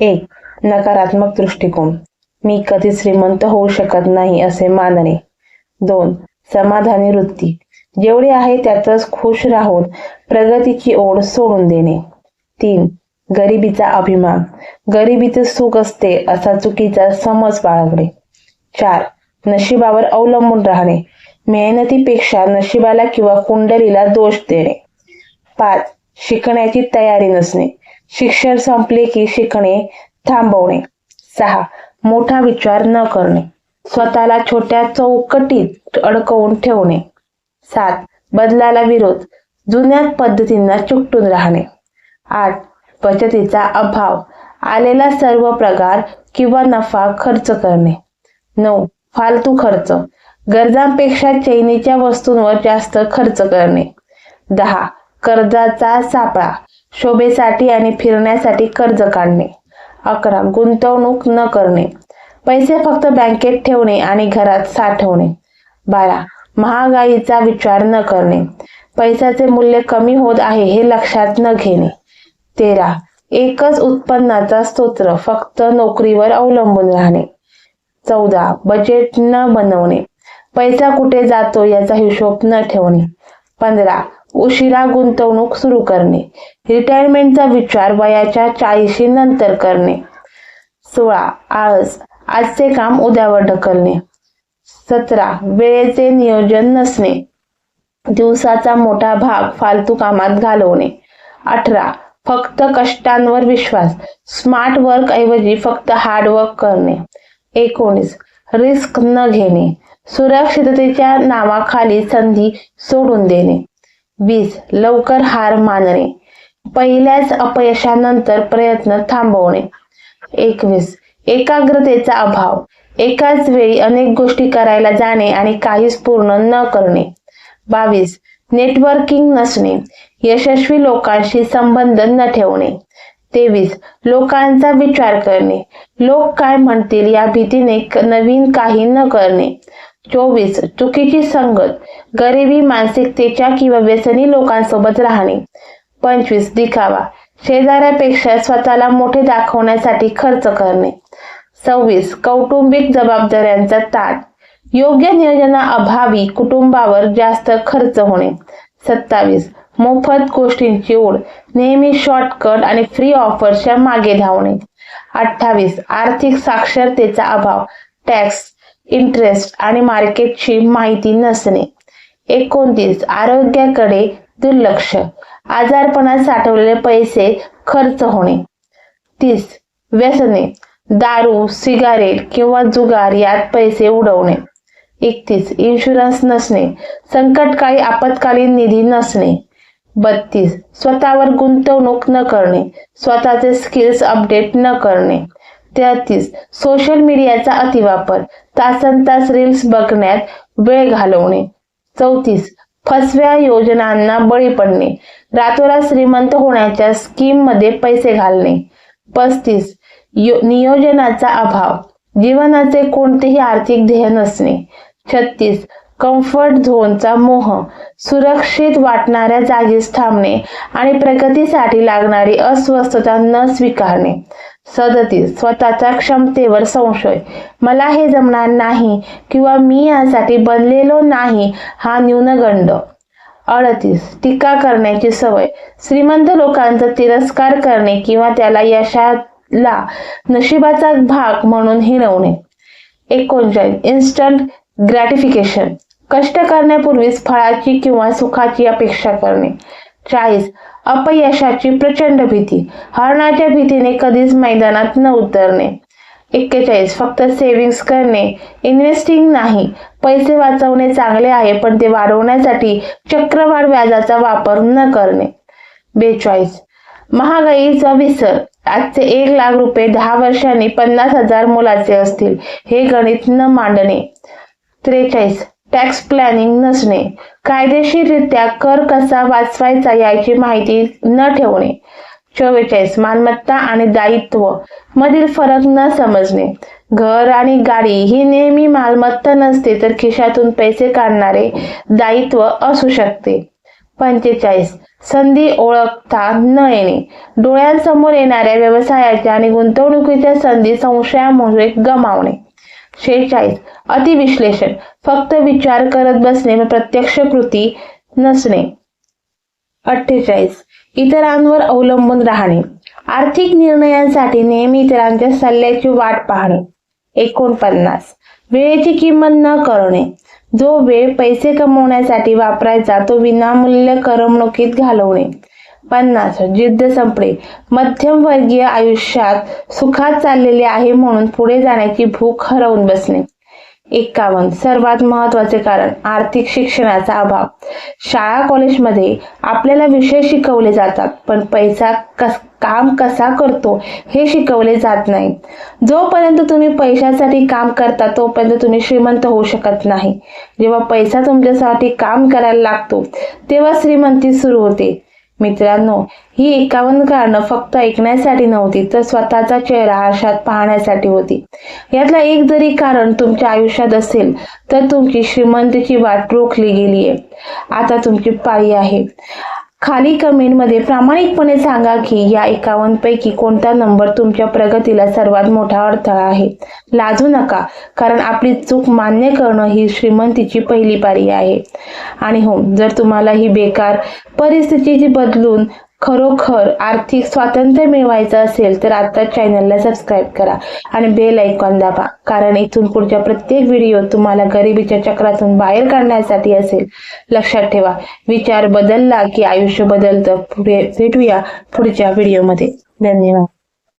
एक नकारात्मक दृष्टिकोन. मी कधी श्रीमंत होऊ शकत नाही असे मानणे. दोन समाधानी वृत्ती. जेवढे आहे त्यातच खुश राहून प्रगतीची ओढ सोडून देणे. तीन गरिबीचा अभिमान. गरिबीचे सुख असते असा चुकीचा समज बाळगणे. चार नशिबावर अवलंबून राहणे. मेहनतीपेक्षा नशिबाला किंवा कुंडलीला दोष देणे. पाच शिकण्याची तयारी नसणे. शिक्षण संपले की शिकणे थांबवणे. सहा. मोठा विचार न करणे. स्वतःला छोट्या चौकटीत अडकवून ठेवणे. सात. बदलाला विरोध. जुन्या पद्धतींना चिकटून राहणे. आठ. बचतीचा अभाव. आलेला सर्व प्रकार किंवा नफा खर्च करणे. नऊ. फालतू खर्च. गरजांपेक्षा चैनीच्या वस्तूंवर जास्त खर्च करणे. दहा. कर्जाचा सापळा. शोभेसाठी आणि फिरण्यासाठी कर्ज काढणे. अकरा. गुंतवणूक न करणे. पैसे फक्त बँकेत ठेवणे आणि घरात साठवणे. बारा. महागाईचा विचार न करणे. पैशाचे मूल्य कमी होत आहे हे लक्षात न घेणे. तेरा. एकच उत्पन्नाचा स्तोत्र फक्त नोकरीवर अवलंबून राहणे. चौदा. बजेट न बनवणे. पैसा कुठे जातो याचा हिशोब न ठेवणे. पंधरा. उशिरा गुंतवणूक सुरू करणे. रिटायरमेंटचा विचार वयाच्या चाळीशी नंतर करणे. सोळा आळस आजचे काम उद्यावर ढकलणे. सतरा वेळेचे नियोजन नसणे. दिवसाचा मोठा भाग फालतू कामात घालवणे. अठरा फक्त कष्टांवर विश्वास. स्मार्ट वर्क ऐवजी फक्त हार्डवर्क करणे. एकोणीस रिस्क न घेणे. सुरक्षिततेच्या नावाखाली संधी सोडून देणे. वीस लवकर हार मानणे पहिल्याच अपयशानंतर प्रयत्न थांबवणे. एकवीस एकाग्रतेचा अभाव एकाच वेळी अनेक गोष्टी करायला जाणे आणि काहीच पूर्ण न करणे. बावीस नेटवर्किंग नसणे यशस्वी लोकांशी संबंध न ठेवणे. तेवीस लोकांचा विचार करणे लोक काय म्हणतील या भीतीने नवीन काही न करणे. चोवीस चुकीची संगत गरिबी मानसिकतेच्या किंवा व्यसनी लोकांसोबत राहणे. पंचवीस दिखावा शेजाऱ्यापेक्षा स्वतःला मोठे दाखवण्यासाठी खर्च करणे. सव्वीस कौटुंबिक जबाबदाऱ्यांचा ताट योग्य नियोजना अभावी कुटुंबावर जास्त खर्च होणे. सत्तावीस मोफत गोष्टींची ओढ नेहमी शॉर्टकट आणि फ्री ऑफरच्या मागे धावणे. अठ्ठावीस आर्थिक साक्षरतेचा अभाव टॅक्स इंटरेस्ट आणि मार्केटची माहिती नसणे. एकोणतीस आरोग्याकडे दुर्लक्ष. आजारपणात साठवलेले पैसे खर्च होणे. तीस व्यसने. दारू सिगारेट किंवा जुगार यात पैसे उडवणे. एकतीस इन्शुरन्स नसणे. संकटकाळी आपत्कालीन निधी नसणे. बत्तीस स्वतःवर गुंतवणूक न करणे. स्वतःचे स्किल्स अपडेट न करणे. तेहतीस सोशल मीडियाचा अतिवापर तासन तास रील्स बघण्यात वेळ घालवणे. चौतीस फसव्या योजनांना बळी पडणे. रातोरात श्रीमंत होण्याच्या स्कीममध्ये पैसे घालणे. पस्तीस नियोजनाचा अभाव. जीवनाचे कोणतेही आर्थिक ध्येय नसणे. छत्तीस कम्फर्ट झोनचा मोह. सुरक्षित वाटणाऱ्या जागीच थांबणे आणि प्रगतीसाठी लागणारी अस्वस्थता न स्वीकारणे. सदतीस. स्वतःच्या क्षमतेवर संशय. मला हे जमणार नाही किंवा मी यासाठी बनलेलो नाही हा न्यूनगंड. अडतीस. टीका करण्याची सवय. श्रीमंत लोकांचा तिरस्कार करणे किंवा त्याला यशाला नशिबाचा भाग म्हणून हिरवणे. एकोणचाळीस. इन्स्टंट ग्रॅटिफिकेशन कष्ट करण्यापूर्वीच फळाची किंवा सुखाची अपेक्षा करणे. चाळीस. अपयशाची प्रचंड भीती. हरणाच्या भीतीने कधीच मैदानात न उतरणे. एक्केचाळीस फक्त सेव्हिंग्स करणे. इन्व्हेस्टिंग नाही. पैसे वाचवणे चांगले आहे पण ते वाढवण्यासाठी चक्रवाढ व्याजाचा वापर न करणे. बेचाळीस महागाईचा विसर. आजचे एक लाख रुपये दहा वर्षांनी पन्नास हजार मुलाचे असतील हे गणित न मांडणे. त्रेचाळीस टॅक्स प्लॅनिंग नसणे. कायदेशीररित्या कर कसा वाचवायचा याची माहिती न ठेवणे. चव्वेचाळीस मालमत्ता आणि दायित्व मधील फरक न समजणे. घर आणि गाडी ही नेहमी मालमत्ता नसते तर खिशातून पैसे काढणारे दायित्व असू शकते. पंचेचाळीस. संधी ओळखता न येणे. डोळ्यांसमोर येणाऱ्या व्यवसायाच्या आणि गुंतवणुकीच्या संधी संशयामुळे गमावणे. शेहेचाळीस. अतिविश्लेषण. फक्त विचार करत बसणे व प्रत्यक्ष कृती नसणे. अठ्ठेचाळीस. इतरांवर अवलंबून राहणे. आर्थिक निर्णयांसाठी नेहमी इतरांच्या सल्ल्याची वाट पाहणे. एकोणपन्नास. वेळेची किंमत न करणे. जो वेळ पैसे कमवण्यासाठी वापरायचा तो विनामूल्य करमणुकीत घालवणे. पन्नास. जिद्द संपणे मध्यमवर्गीय आयुष्यात सुखात चाललेले आहे म्हणून पुढे जाण्याची भूक हरवून बसणे एक्कावन्न सर्वात महत्त्वाचे कारण आर्थिक शिक्षणाचा अभाव. शाळा कॉलेजमध्ये आपल्याला विषय शिकवले जातात पण पैसा कस काम कसा करतो हे शिकवले जात नाही. जोपर्यंत तुम्ही पैशासाठी काम करता तोपर्यंत तुम्ही श्रीमंत होऊ शकत नाही. जेव्हा पैसा तुमच्यासाठी काम करायला लागतो तेव्हा श्रीमंती सुरू होते. मित्रांनो ही एकावन्न कारणं फक्त ऐकण्यासाठी नव्हती तर स्वतःचा चेहरा आरशात पाहण्यासाठी होती. यातला एक जरी कारण तुमच्या आयुष्यात असेल तर तुमची श्रीमंतीची वाट रोखली गेली आहे आता तुमची पाळी आहे. खाली कमेंटमध्ये प्रामाणिकपणे सांगा की या एकावन्न पैकी कोणता नंबर तुमच्या प्रगतीला सर्वात मोठा अडथळा आहे. लाजू नका कारण आपली चूक मान्य करणं ही श्रीमंतीची पहिली पारी आहे. आणि हो जर तुम्हाला ही बेकार परिस्थितीची बदलून खरोखर आर्थिक स्वातंत्र्य मिळवायचं असेल तर आता चॅनलला सबस्क्राईब करा आणि बेल ऐकॉन दाबा. कारण इथून पुढच्या प्रत्येक व्हिडिओ तुम्हाला गरिबीच्या चक्रातून बाहेर काढण्यासाठी असेल. लक्षात ठेवा विचार बदलला की आयुष्य बदलतं. पुढे भेटूया पुढच्या व्हिडिओमध्ये धन्यवाद.